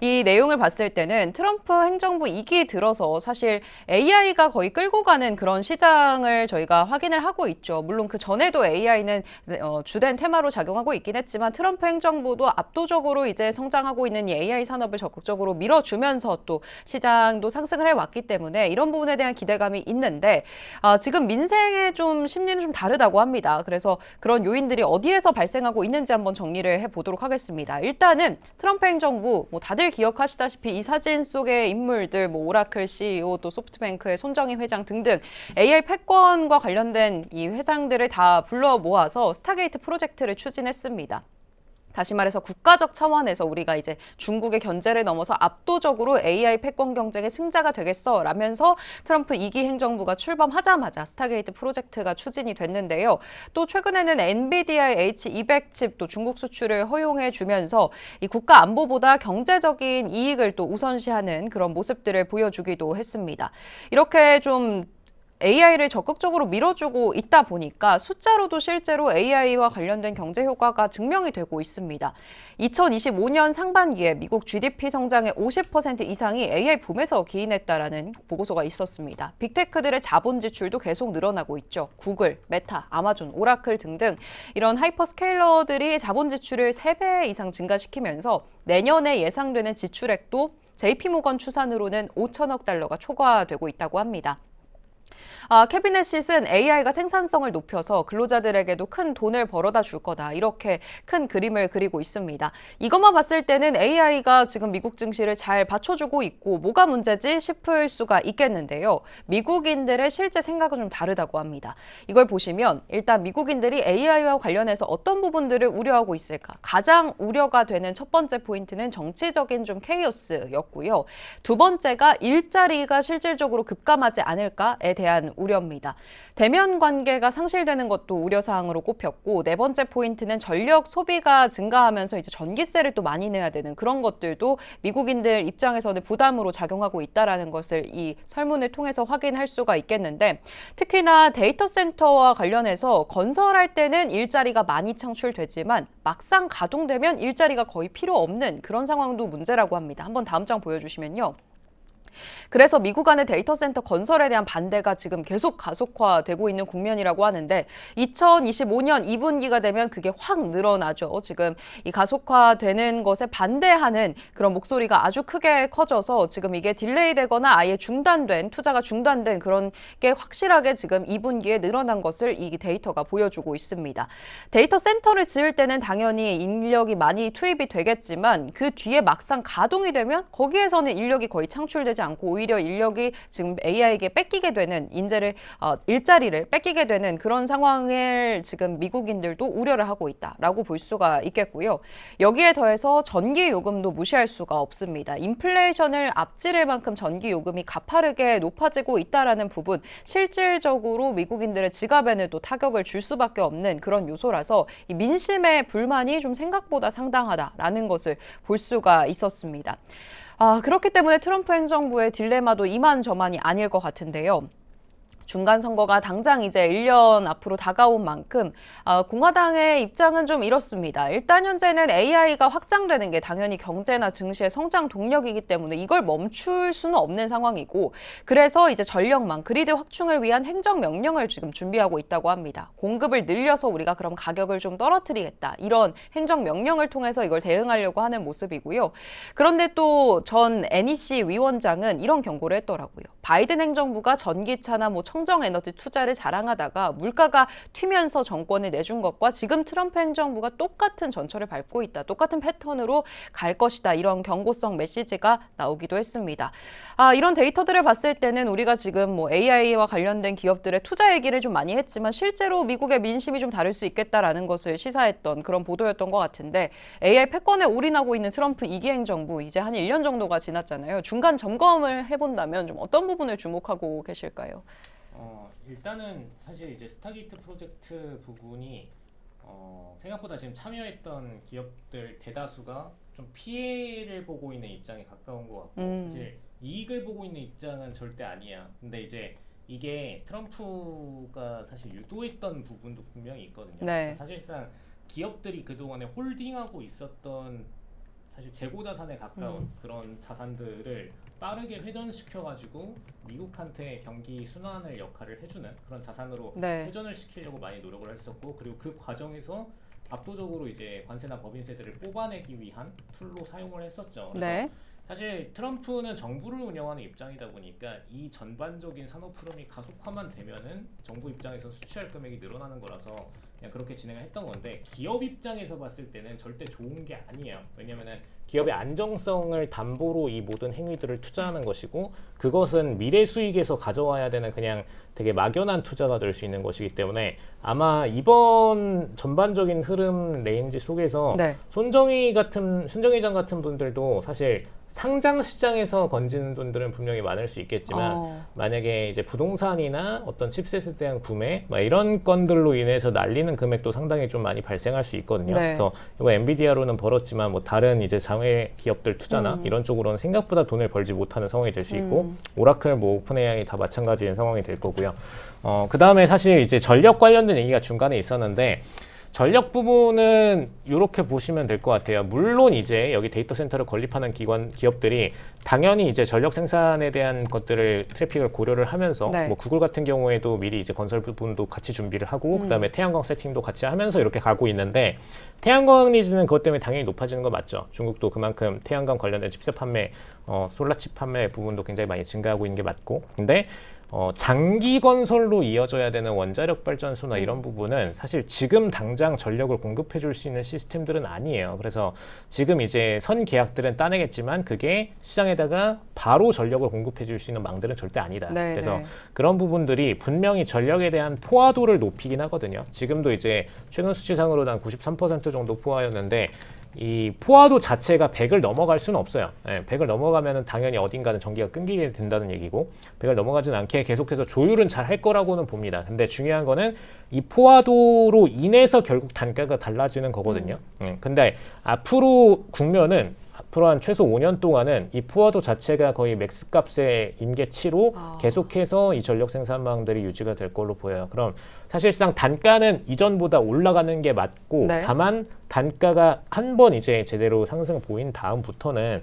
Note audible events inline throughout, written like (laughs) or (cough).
이 내용을 봤을 때는 트럼프 행정부 2기 들어서 사실 AI가 거의 끌고 가는 그런 시장을 저희가 확인을 하고 있죠. 물론 그 전에도 AI는 어, 주된 테마로 작용하고 있긴 했지만 트럼프 행정부도 압도적으로 이제 성장하고 있는 이 AI 산업을 적극적으로 밀어주면서 또 시장도 상승을 해왔기 때문에 이런 부분에 대한 기대감이 있는데 아, 지금 민생의 좀 심리는 좀 다르다고 합니다. 그래서 그런 요인들이 어디에서 발생하고 있는지 한번 정리를 해보도록 하겠습니다. 일단은 트럼프 행정부 뭐 다들 기억하시다시피 이 사진 속의 인물들 뭐 오라클 CEO 또 소프트뱅크의 손정희 회장 등등 AI 패권과 관련된 이 회장들을 다 불러 모아서 스타게이트 프로젝트를 추진했습니다. 다시 말해서 국가적 차원에서 우리가 이제 중국의 견제를 넘어서 압도적으로 AI 패권 경쟁의 승자가 되겠어 라면서 트럼프 2기 행정부가 출범하자마자 스타게이트 프로젝트가 추진이 됐는데요. 또 최근에는 엔비디아의 H200 칩또 중국 수출을 허용해 주면서 이 국가 안보보다 경제적인 이익을 또 우선시하는 그런 모습들을 보여주기도 했습니다. 이렇게 좀 AI를 적극적으로 밀어주고 있다 보니까 숫자로도 실제로 AI와 관련된 경제 효과가 증명이 되고 있습니다. 2025년 상반기에 미국 GDP 성장의 50% 이상이 AI 붐에서 기인했다라는 보고서가 있었습니다. 빅테크들의 자본 지출도 계속 늘어나고 있죠. 구글, 메타, 아마존, 오라클 등등 이런 하이퍼스케일러들이 자본 지출을 3배 이상 증가시키면서 내년에 예상되는 지출액도 JP모건 추산으로는 5천억 달러가 초과되고 있다고 합니다. 아, 캐비넷잇은 AI가 생산성을 높여서 근로자들에게도 큰 돈을 벌어다 줄 거다. 이렇게 큰 그림을 그리고 있습니다. 이것만 봤을 때는 AI가 지금 미국 증시를 잘 받쳐주고 있고 뭐가 문제지 싶을 수가 있겠는데요. 미국인들의 실제 생각은 좀 다르다고 합니다. 이걸 보시면 일단 미국인들이 AI와 관련해서 어떤 부분들을 우려하고 있을까? 가장 우려가 되는 첫 번째 포인트는 정치적인 좀 케이오스였고요. 두 번째가 일자리가 실질적으로 급감하지 않을까에 대한 우려입니다. 대면 관계가 상실되는 것도 우려 사항으로 꼽혔고 네 번째 포인트는 전력 소비가 증가하면서 이제 전기세를 또 많이 내야 되는 그런 것들도 미국인들 입장에서는 부담으로 작용하고 있다라는 것을 이 설문을 통해서 확인할 수가 있겠는데 특히나 데이터 센터와 관련해서 건설할 때는 일자리가 많이 창출되지만 막상 가동되면 일자리가 거의 필요 없는 그런 상황도 문제라고 합니다. 한번 다음 장 보여주시면요. 그래서 미국 안의 데이터 센터 건설에 대한 반대가 지금 계속 가속화되고 있는 국면이라고 하는데 2025년 2분기가 되면 그게 확 늘어나죠. 지금 이 가속화되는 것에 반대하는 그런 목소리가 아주 크게 커져서 지금 이게 딜레이 되거나 아예 중단된 투자가 중단된 그런 게 확실하게 지금 2분기에 늘어난 것을 이 데이터가 보여주고 있습니다. 데이터 센터를 지을 때는 당연히 인력이 많이 투입이 되겠지만 그 뒤에 막상 가동이 되면 거기에서는 인력이 거의 창출되지 않고 오히려 인력이 지금 AI에게 뺏기게 되는 인재를 어, 일자리를 뺏기게 되는 그런 상황을 지금 미국인들도 우려를 하고 있다라고 볼 수가 있겠고요. 여기에 더해서 전기 요금도 무시할 수가 없습니다. 인플레이션을 앞지를 만큼 전기 요금이 가파르게 높아지고 있다라는 부분 실질적으로 미국인들의 지갑에는 또 타격을 줄 수밖에 없는 그런 요소라서 이 민심의 불만이 좀 생각보다 상당하다라는 것을 볼 수가 있었습니다. 아, 그렇기 때문에 트럼프 행정부 의 딜레마도 이만저만이 아닐 것 같은데요. 중간 선거가 당장 이제 1년 앞으로 다가온 만큼 어, 공화당의 입장은 좀 이렇습니다. 일단 현재는 AI가 확장되는 게 당연히 경제나 증시의 성장 동력이기 때문에 이걸 멈출 수는 없는 상황이고 그래서 이제 전력망 그리드 확충을 위한 행정 명령을 지금 준비하고 있다고 합니다. 공급을 늘려서 우리가 그럼 가격을 좀 떨어뜨리겠다. 이런 행정 명령을 통해서 이걸 대응하려고 하는 모습이고요. 그런데 또 전 NEC 위원장은 이런 경고를 했더라고요. 바이든 행정부가 전기차나 뭐 청정 에너지 투자를 자랑하다가 물가가 튀면서 정권을 내준 것과 지금 트럼프 행정부가 똑같은 전철을 밟고 있다. 똑같은 패턴으로 갈 것이다. 이런 경고성 메시지가 나오기도 했습니다. 아, 이런 데이터들을 봤을 때는 우리가 지금 뭐 AI와 관련된 기업들의 투자 얘기를 좀 많이 했지만 실제로 미국의 민심이 좀 다를 수 있겠다라는 것을 시사했던 그런 보도였던 것 같은데 AI 패권에 올인하고 있는 트럼프 2기 행정부 이제 한 1년 정도가 지났잖아요. 중간 점검을 해본다면 좀 어떤 부분을 주목하고 계실까요? 어, 일단은 사실 이제 스타게이트 프로젝트 부분이 어, 생각보다 지금 참여했던 기업들 대다수가 좀 피해를 보고 있는 입장에 가까운 것 같고 음. 사실 이익을 보고 있는 입장은 절대 아니야. 근데 이제 이게 트럼프가 사실 유도했던 부분도 분명히 있거든요. 네. 사실상 기업들이 그동안에 홀딩하고 있었던 사실 재고 자산에 가까운 음. 그런 자산들을 빠르게 회전시켜가지고 미국한테 경기 순환을 역할을 해주는 그런 자산으로 네. 회전을 시키려고 많이 노력을 했었고 그리고 그 과정에서 압도적으로 이제 관세나 법인세들을 뽑아내기 위한 툴로 사용을 했었죠. 그래서 네. 사실 트럼프는 정부를 운영하는 입장이다 보니까 이 전반적인 산업 흐름이 가속화만 되면은 정부 입장에서 수취할 금액이 늘어나는 거라서 그냥 그렇게 진행을 했던 건데 기업 입장에서 봤을 때는 절대 좋은 게 아니에요. 왜냐면은 기업의 안정성을 담보로 이 모든 행위들을 투자하는 것이고 그것은 미래 수익에서 가져와야 되는 그냥 되게 막연한 투자가 될 수 있는 것이기 때문에 아마 이번 전반적인 흐름 레인지 속에서 네. 손정희 같은 손정희장 같은 분들도 사실 상장 시장에서 건지는 돈들은 분명히 많을 수 있겠지만 어. 만약에 이제 부동산이나 어떤 칩셋에 대한 구매 막 이런 건들로 인해서 날리는 금액도 상당히 좀 많이 발생할 수 있거든요. 네. 그래서 이거 엔비디아로는 벌었지만 뭐 다른 이제 장외 기업들 투자나 음. 이런 쪽으로는 생각보다 돈을 벌지 못하는 상황이 될 수 있고 음. 오라클 뭐 오픈 AI 다 마찬가지인 상황이 될 거고요. 어, 그 다음에 사실 이제 전력 관련된 얘기가 중간에 있었는데 전력 부분은 이렇게 보시면 될 것 같아요. 물론 이제 여기 데이터 센터를 건립하는 기관 기업들이 당연히 이제 전력 생산에 대한 것들을 트래픽을 고려를 하면서 네. 뭐 구글 같은 경우에도 미리 이제 건설 부분도 같이 준비를 하고 음. 그다음에 태양광 세팅도 같이 하면서 이렇게 가고 있는데 태양광 니즈는 그것 때문에 당연히 높아지는 거 맞죠. 중국도 그만큼 태양광 관련된 칩셋 판매, 어, 솔라칩 판매 부분도 굉장히 많이 증가하고 있는 게 맞고 근데 어, 장기 건설로 이어져야 되는 원자력 발전소나 이런 부분은 사실 지금 당장 전력을 공급해 줄 수 있는 시스템들은 아니에요. 그래서 지금 이제 선 계약들은 따내겠지만 그게 시장에다가 바로 전력을 공급해 줄 수 있는 망들은 절대 아니다. 네, 그래서 네. 그런 부분들이 분명히 전력에 대한 포화도를 높이긴 하거든요. 지금도 이제 최근 수치상으로는 한93% 정도 포화였는데 이 포화도 자체가 100을 넘어갈 수는 없어요. 예, 100을 넘어가면은 당연히 어딘가는 전기가 끊기게 된다는 얘기고 100을 넘어가진 않게 계속해서 조율은 잘 할 거라고는 봅니다. 근데 중요한 거는 이 포화도로 인해서 결국 단가가 달라지는 거거든요. 음, 근데 앞으로 국면은 앞으로 한 최소 5년 동안은 이 포화도 자체가 거의 맥스 값의 임계치로 아. 계속해서 이 전력 생산망들이 유지가 될 걸로 보여요. 그럼 사실상 단가는 이전보다 올라가는 게 맞고 네. 다만 단가가 한 번 이제 제대로 상승 보인 다음부터는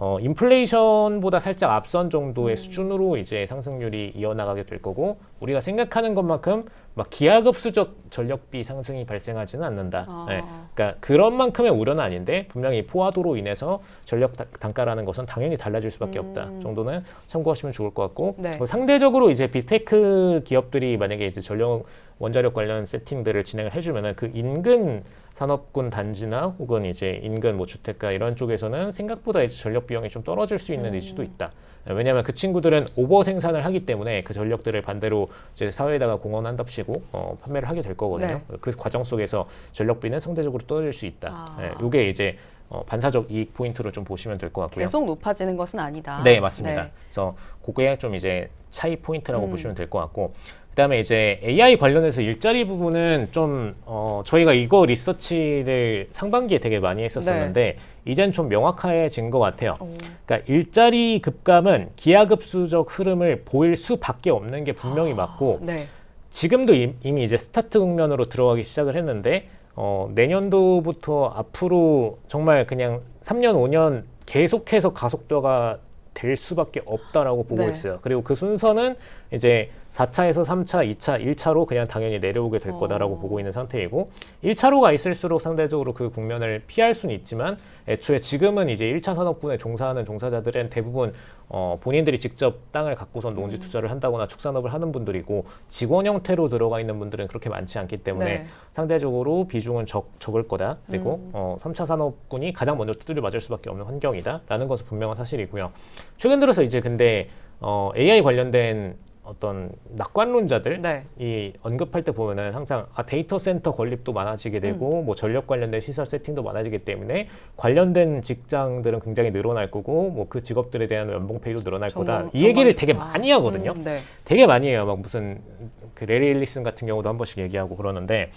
어, 인플레이션보다 살짝 앞선 정도의 음. 수준으로 이제 상승률이 이어나가게 될 거고 우리가 생각하는 것만큼 막 기하급수적 전력비 상승이 발생하지는 않는다. 아. 네. 그러니까 그런 만큼의 우려는 아닌데 분명히 포화도로 인해서 전력 다- 단가라는 것은 당연히 달라질 수밖에 없다 음. 정도는 참고하시면 좋을 것 같고 네. 그리고 상대적으로 이제 빅테크 기업들이 만약에 이제 전력 원자력 관련 세팅들을 진행을 해주면은 그 인근 산업군 단지나 혹은 이제 인근 뭐 주택가 이런 쪽에서는 생각보다 이제 전력 비용이 좀 떨어질 수 있는 음. 이슈도 있다. 왜냐하면 그 친구들은 오버 생산을 하기 때문에 그 전력들을 반대로 이제 사회에다가 공헌한답시고 어, 판매를 하게 될 거거든요. 네. 그 과정 속에서 전력비는 상대적으로 떨어질 수 있다. 아. 네, 이게 이제 어, 반사적 이익 포인트로 좀 보시면 될 것 같고요. 계속 높아지는 것은 아니다. 네, 맞습니다. 네. 그래서 그게 좀 이제 차이 포인트라고 음. 보시면 될 것 같고 그다음에 이제 AI 관련해서 일자리 부분은 좀 어, 저희가 이거 리서치를 상반기에 되게 많이 했었었는데 이젠 좀 명확해진 것 같아요. 오. 그러니까 일자리 급감은 기하급수적 흐름을 보일 수밖에 없는 게 분명히 아, 맞고 네. 지금도 임- 이미 이제 스타트 국면으로 들어가기 시작을 했는데 어, 내년도부터 앞으로 정말 그냥 3년 5년 계속해서 가속도가 될 수밖에 없다라고 보고 네. 있어요. 그리고 그 순서는 이제 4차에서 3차, 2차, 1차로 그냥 당연히 내려오게 될 거다라고 어. 보고 있는 상태이고 1차로가 있을수록 상대적으로 그 국면을 피할 수는 있지만 애초에 지금은 이제 1차 산업군에 종사하는 종사자들은 대부분 어, 본인들이 직접 땅을 갖고선 농지 음. 투자를 한다거나 축산업을 하는 분들이고 직원 형태로 들어가 있는 분들은 그렇게 많지 않기 때문에 네. 상대적으로 비중은 적, 적을 거다. 그리고 음. 어, 3차 산업군이 가장 먼저 두드려 맞을 수밖에 없는 환경이다라는 것은 분명한 사실이고요. 최근 들어서 이제 근데 어, AI 관련된 어떤 낙관론자들 네. 이 언급할 때 보면은 항상 아 데이터 센터 건립도 많아지게 되고 뭐 전력 관련된 시설 세팅도 많아지기 때문에 관련된 직장들은 굉장히 늘어날 거고 뭐 그 직업들에 대한 연봉 페이도 늘어날 거다 정말- 이 얘기를 되게 좋다. 많이 하거든요. 음, 네. 되게 많이 해요. 막 무슨 그 레리 앨리슨 같은 경우도 한 번씩 얘기하고 그러는데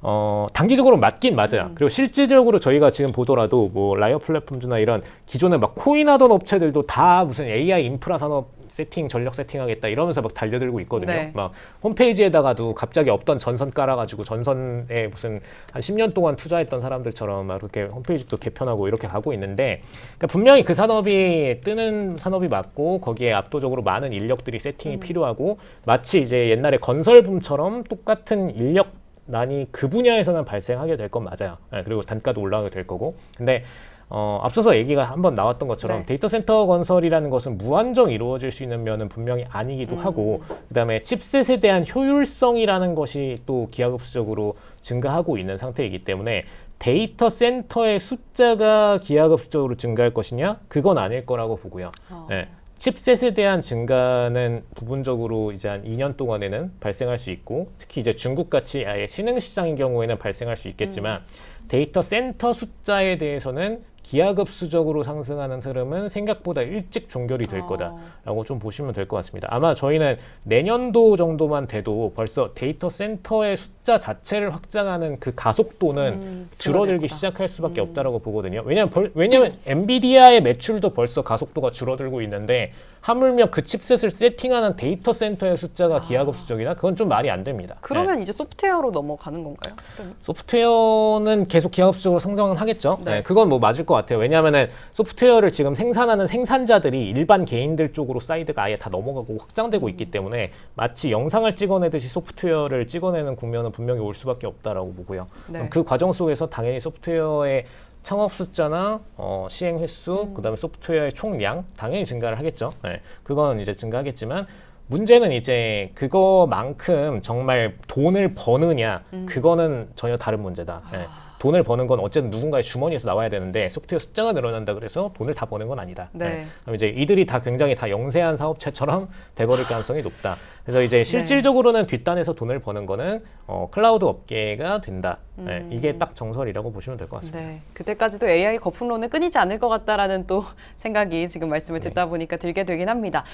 어 단기적으로 맞긴 맞아요. 음. 그리고 실질적으로 저희가 지금 보더라도 뭐 라이어 플랫폼즈나 이런 기존에 막 코인하던 업체들도 다 무슨 AI 인프라 산업 세팅 전력 세팅하겠다 이러면서 막 달려들고 있거든요. 네. 막 홈페이지에다가도 갑자기 없던 전선 깔아가지고 전선에 무슨 한 10년 동안 투자했던 사람들처럼 막 이렇게 홈페이지도 개편하고 이렇게 가고 있는데 그러니까 분명히 그 산업이 뜨는 산업이 맞고 거기에 압도적으로 많은 인력들이 세팅이 필요하고 마치 이제 옛날에 건설붐처럼 똑같은 인력 난이 그 분야에서는 발생하게 될 건 맞아요. 예, 그리고 단가도 올라가게 될 거고. 근데 어, 앞서서 얘기가 한번 나왔던 것처럼 네. 데이터 센터 건설이라는 것은 무한정 이루어질 수 있는 면은 분명히 아니기도 음. 하고 그다음에 칩셋에 대한 효율성이라는 것이 또 기하급수적으로 증가하고 있는 상태이기 때문에 데이터 센터의 숫자가 기하급수적으로 증가할 것이냐 그건 아닐 거라고 보고요. 어. 네. 칩셋에 대한 증가는 부분적으로 이제 한 2년 동안에는 발생할 수 있고 특히 이제 중국 같이 아예 신흥 시장인 경우에는 발생할 수 있겠지만 데이터 센터 숫자에 대해서는 기하급수적으로 상승하는 흐름은 생각보다 일찍 종결이 될 어. 거다라고 좀 보시면 될 것 같습니다. 아마 저희는 내년도 정도만 돼도 벌써 데이터 센터의 숫자 자체를 확장하는 그 가속도는 음, 줄어들기. 시작할 수밖에 없다라고 보거든요. 왜냐면 벌, 왜냐면 엔비디아의 매출도 벌써 가속도가 줄어들고 있는데 하물며 그 칩셋을 세팅하는 데이터 센터의 숫자가 기하급수적이다? 그건 좀 말이 안 됩니다. 네. 그러면 이제 소프트웨어로 넘어가는 건가요? 그럼? 소프트웨어는 계속 기하급수적으로 성장은 하겠죠. 네. 네, 그건 뭐 맞을 것 같아요. 왜냐하면은 소프트웨어를 지금 생산하는 생산자들이 일반 개인들 쪽으로 사이드가 아예 다 넘어가고 확장되고 있기 때문에 마치 영상을 찍어내듯이 소프트웨어를 찍어내는 국면은 분명히 올 수밖에 없다라고 보고요. 네. 그 과정 속에서 당연히 소프트웨어의 창업 숫자나 어, 시행 횟수, 음. 그다음에 소프트웨어의 총량 당연히 증가를 하겠죠. 네, 그건 이제 증가하겠지만 문제는 이제 그거만큼 정말 돈을 버느냐 음. 그거는 전혀 다른 문제다. 예. 아. 돈을 버는 건 어쨌든 누군가의 주머니에서 나와야 되는데 소프트웨어 숫자가 늘어난다 그래서 돈을 다 버는 건 아니다. 네. 예. 그럼 이제 이들이 다 굉장히 다 영세한 사업체처럼 (laughs) 돼버릴 가능성이 높다. 그래서 네. 이제 실질적으로는 뒷단에서 돈을 버는 거는 어, 클라우드 업계가 된다. 예. 음. 이게 딱 정설이라고 보시면 될 것 같습니다. 네, 그때까지도 AI 거품론은 끊이지 않을 것 같다라는 또 (laughs) 생각이 지금 말씀을 듣다 보니까 들게 되긴 합니다.